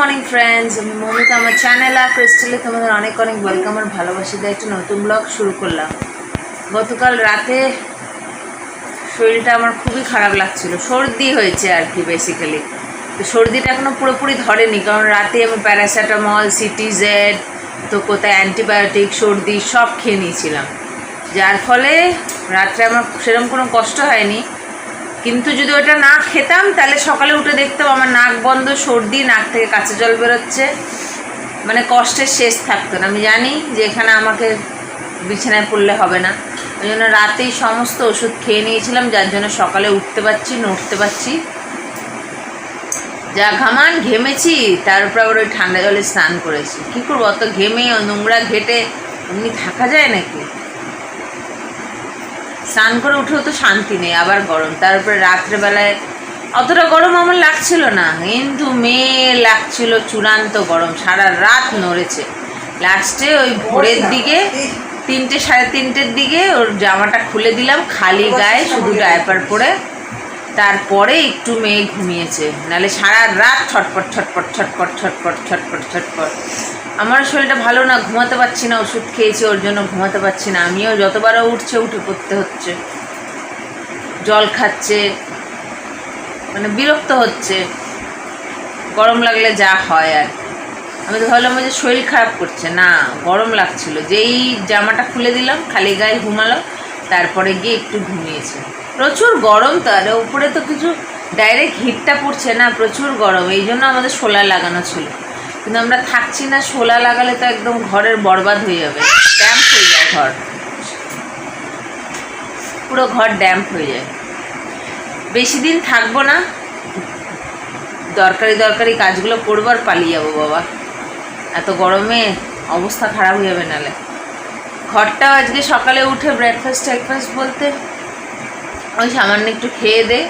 Morning friends আমি মমিতা, আমার channel আর ক্রিস্টালে তোমাদের অনেক অনেক ওয়েলকাম আর ভালোবাসি দিয়ে একটা নতুন ব্লগ শুরু করলাম। গতকাল রাতে শরীরটা আমার খুবই খারাপ লাগছিল। সর্দি হয়েছে আর কি বেসিক্যালি তো সর্দিটা এখনও পুরোপুরি ধরেনি, কারণ রাতে আমি প্যারাসিটামল সিটিজেড তো কোথায় অ্যান্টিবায়োটিক সর্দি সব খেয়ে নিয়েছিলাম। যার ফলে রাত্রে আমার সেরকম কোনো কষ্ট হয়নি। কিন্তু যদি ওটা না খেতাম, তাহলে সকালে উঠে দেখতাম আমার নাক বন্ধ, সর্দি, নাক থেকে কাঁচা জল বেরোচ্ছে। মানে কষ্টের শেষ থাকতো না। আমি জানি যে এখানে আমাকে বিছানায় পড়লে হবে না। ওই জন্য রাতেই সমস্ত ওষুধ খেয়ে নিয়েছিলাম, যার জন্য সকালে উঠতে পারছি, নড়তে পারছি। যা ঘামান ঘেমেছি, তার উপর আবার ওই ঠান্ডা জলে স্নান করেছি। কী করব? অত ঘেমে নোংরা ঘেটে এমনি থাকা যায় নাকি? স্নান করে উঠেও তো শান্তি নেই আবার গরম। তারপরে রাত্রেবেলায় অতটা গরম আমার লাগছিল না। কিন্তু মেয়ে লাগছিল চূড়ান্ত গরম সারা রাত নড়েছে। লাস্টে ওই ভোরের দিকে তিনটে সাড়ে তিনটের দিকে ওর জামাটা খুলে দিলাম খালি গায়ে শুধু ডায়পার পরে। তারপরে একটু মেয়ে ঘুমিয়েছে। নাহলে সারা রাত ছটপট ছটপট ছটপট ছটপট ছটপট ছটপট। আমার শরীরটা ভালো না, ঘুমাতে পারছি না, ওষুধ খেয়েছি, ওর জন্য ঘুমাতে পারছি না। আমিও যতবারও উঠছে, উঠে পড়তে হচ্ছে। জল খাচ্ছে মানে বিরক্ত হচ্ছে। গরম লাগলে যা হয় আর। আমি তো ভাবলাম যে শরীর খারাপ করছে। না, গরম লাগছিল। যেই জামাটা খুলে দিলাম, খালি গায়ে ঘুমালো, তারপরে গিয়ে একটু ঘুমিয়েছে। প্রচুর গরম তো আর উপরে তো কিছু ডাইরেক্ট হিটটা পড়ছে না, প্রচুর গরম। এই জন্য আমাদের সোলার লাগানো ছিল। কিন্তু আমরা থাকছি না শোলা লাগালে তো একদম ঘরের বরবাদ হয়ে যাবে। ড্যাম্প হয়ে যায় ঘর। পুরো ঘর ড্যাম্প হয়ে যায়। বেশি দিন থাকব না। দরকারি দরকারি কাজগুলো করব আর পালিয়ে যাব, বাবা। এত গরমে অবস্থা খারাপ হয়ে যাবে নালে। ঘরটাও আজকে সকালে উঠে ব্রেকফাস্ট ট্রেকফাস্ট বলতে ওই সামান্য একটু খেয়ে দে।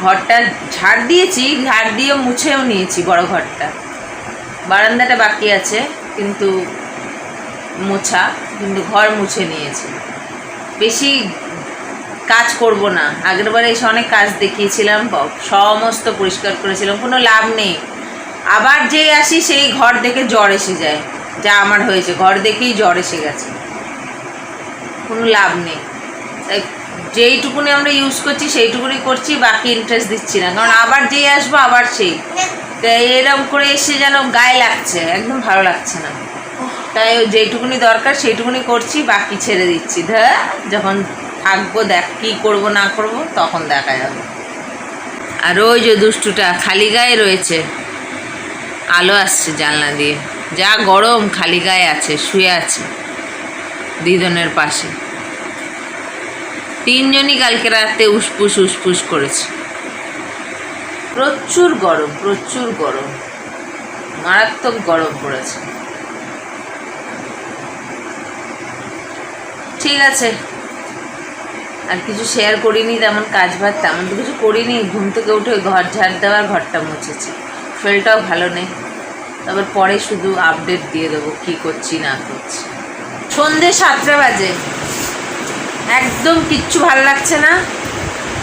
ঘরটা ঝাড় দিয়েছি, ঝাড় দিয়ে মুছেও নিয়েছি বড় ঘরটা। বারান্দাটা বাকি আছে, কিন্তু মোছা, কিন্তু ঘর মুছে নিয়েছি। বেশি কাজ করব না। আগের বারে এসে অনেক কাজ দেখিয়েছিলাম সমস্ত পরিষ্কার করেছিলাম, কোনো লাভ নেই। আবার যে আসি, সেই ঘর দেখে জ্বর এসে যায়। যা আমার হয়েছে, ঘর দেখেই জ্বর এসে গেছে। কোনো লাভ নেই। তাই যেইটুকুনি আমরা ইউজ করছি, সেইটুকুনি করছি, বাকি ইন্টারেস্ট দিচ্ছি না। কারণ আবার যেই আসব, আবার সেই। তাই এরকম করে এসে যেন গায়ে লাগছে, একদম ভালো লাগছে না। তাই যেইটুকুনি দরকার, সেইটুকুনি করছি, বাকি ছেড়ে দিচ্ছি। ধর যখন থাকব, দেখ কী করব, না করব, তখন দেখা যাবে। আর ওই যে দুষ্টুটা, খালি গায়ে রয়েছে। আলো আসছে জানলা দিয়ে। যা গরম, খালি গায়ে আছে, শুয়ে আছে। দিদনের পাশে। তিনজনই কালকে রাতে উসপুস উসপুস করেছে। প্রচুর গরম প্রচুর গরম। মারাত্মক গরম পড়েছে। ঠিক আছে। আর কিছু শেয়ার করিনি, তেমন কাজ বাজ, তেমন তো কিছু করিনি। ঘুম থেকে উঠে ঘর ঝাড় দেওয়ার ঘরটা মুছেছি। শরীরটাও ভালো নেই। তারপর পরে শুধু আপডেট দিয়ে দেবো কী করছি, না করছি। সন্ধে সাতটা বাজে। একদম কিচ্ছু ভালো লাগছে না।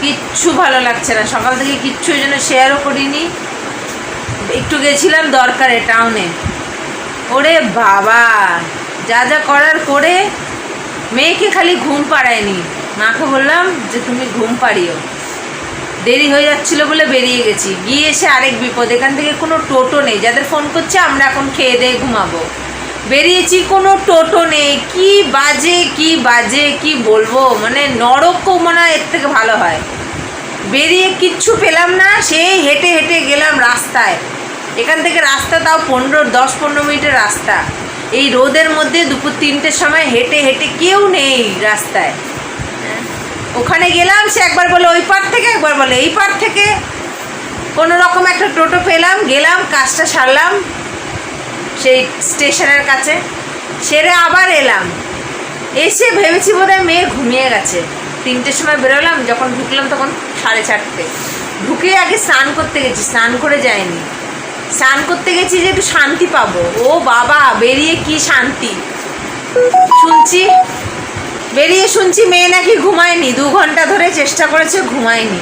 কিচ্ছু ভালো লাগছে না। সকাল থেকে কিচ্ছু ওই জন্য শেয়ারও করিনি। একটু গেছিলাম দরকারে টাউনে ওরে বাবা! যা যা করার করে মেয়েকে খালি ঘুম পাড়ায়নি। মাকে বললাম যে, তুমি ঘুম পাড়িও। দেরি হয়ে যাচ্ছিল বলে বেরিয়ে গেছি। গিয়ে এসে আরেক বিপদ। এখান থেকে কোনো টোটো নেই। যাদের ফোন করছে, আমরা এখন খেয়ে দিয়ে ঘুমাবো। বেরিয়েছি, কোনো টোটো নেই। কি বাজে কি বাজে, কি বলব? মানে নরকও মনে হয় এর থেকে ভালো হয়। বেরিয়ে কিচ্ছু পেলাম না, সেই হেঁটে হেঁটে গেলাম রাস্তায়। এখান থেকে রাস্তা তাও পনেরো, দশ, পনেরো মিনিটের রাস্তা। এই রোদের মধ্যে দুপুর তিনটের সময় হেঁটে হেঁটে কেউ নেই রাস্তায়। ওখানে গেলাম, সে একবার বলে, ওই পার থেকে? একবার বলে, এই পার থেকে। কোনো রকম একটা টোটো পেলাম, গেলাম, কাজটা সারলাম। সেই স্টেশনের কাছে। সেরে আবার এলাম। এসে ভেবেছি বোধহয় মেয়ে ঘুমিয়ে গেছে। তিনটের সময় বেরোলাম, যখন ঢুকলাম তখন সাড়ে চারটে। ঢুকে আগে স্নান করতে গেছি, স্নান করে যায়নি স্নান করতে গেছি যে একটু শান্তি পাবো। ও বাবা, বেরিয়ে কি শান্তি? শুনছি, বেরিয়ে শুনছি মেয়ে নাকি ঘুমায়নি। দু ঘণ্টা ধরে চেষ্টা করেছে, ঘুমায়নি।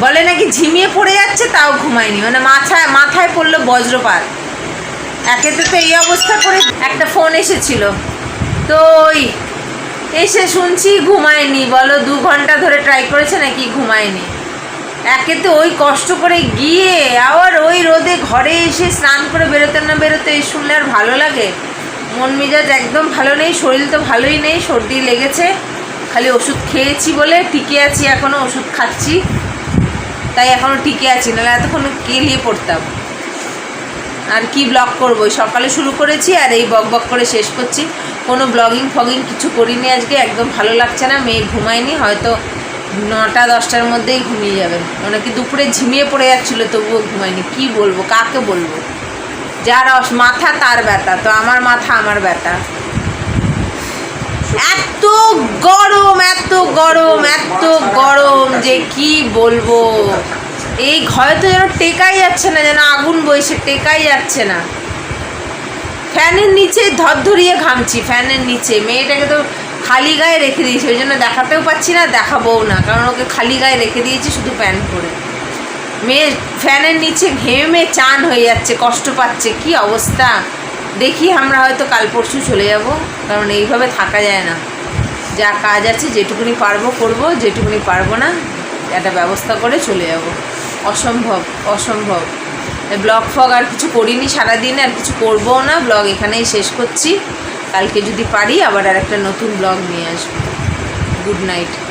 বলে নাকি ঝিমিয়ে পড়ে যাচ্ছে, তাও ঘুমায়নি। মানে মাথায় মাথায় পড়ল বজ্রপাত। একেতে তো এই অবস্থা করে একটা ফোন এসেছিল। তো ওই এসে শুনছি ঘুমায়নি। বলো দু ঘণ্টা ধরে ট্রাই করেছে নাকি ঘুমায়নি। একে তো ওই কষ্ট করে গিয়ে আবার ওই রোদে ঘরে এসে স্নান করে বেরোতে না বেরোতে এই শুনলে আর ভালো লাগে। মন মেজাজ একদম ভালো নেই, শরীর তো ভালোই নেই, সর্দি লেগেছে। খালি ওষুধ খেয়েছি বলে টিকে আছি এখনও ওষুধ খাচ্ছি। তাই এখনও টিকে আছি, নাহলে এতক্ষণ কেলিয়ে পড়তাম। আর কি ব্লগ করব? সকালে শুরু করেছি আর এই বক বক করে শেষ করছি। কোনো ব্লগিং ফগিং কিছু করিনি আজকে, একদম ভালো লাগছে না, মেয়ে ঘুমায়নি, হয়তো নটা, দশটার মধ্যেই ঘুমিয়ে যাবে। মানে কি দুপুরে ঝিমিয়ে পড়ে যাচ্ছিল, তবুও ঘুমায়নি। কি বলব, কাকে বলব? যার মাথা তার ব্যথা, তো আমার মাথা আমার ব্যথা। এত গরম এত গরম এত গরম যে কি বলব? এই ঘরে তো যেন টেকাই যাচ্ছে না, যেন আগুন বইছে, টেকাই যাচ্ছে না। ফ্যানের নিচে ধরধরিয়ে ঘামছি, ফ্যানের নিচে। মেয়েটাকে তো খালি গায়ে রেখে দিয়েছি, ওই জন্য দেখাতেও পাচ্ছি না, দেখাবও না, কারণ ওকে খালি গায়ে রেখে দিয়েছি শুধু প্যান্ট পরে। মেয়ে ফ্যানের নিচে ঘেমে চান হয়ে যাচ্ছে, কষ্ট পাচ্ছে, কি অবস্থা? দেখি আমরা হয়তো কাল পরশু চলে যাব, কারণ এইভাবে থাকা যায় না। যা কাজ আছে, যেটুকুনি পারব করব, যেটুকুনি পারব না, একটা ব্যবস্থা করে চলে যাব। অসম্ভব অসম্ভব। ব্লগ ফগ আর কিছু করিনি সারাদিন, আর কিছু করব না। ব্লগ এখানেই শেষ করছি। কালকে যদি পারি আবার আর একটা নতুন ব্লগ নিয়ে আসব। Good night.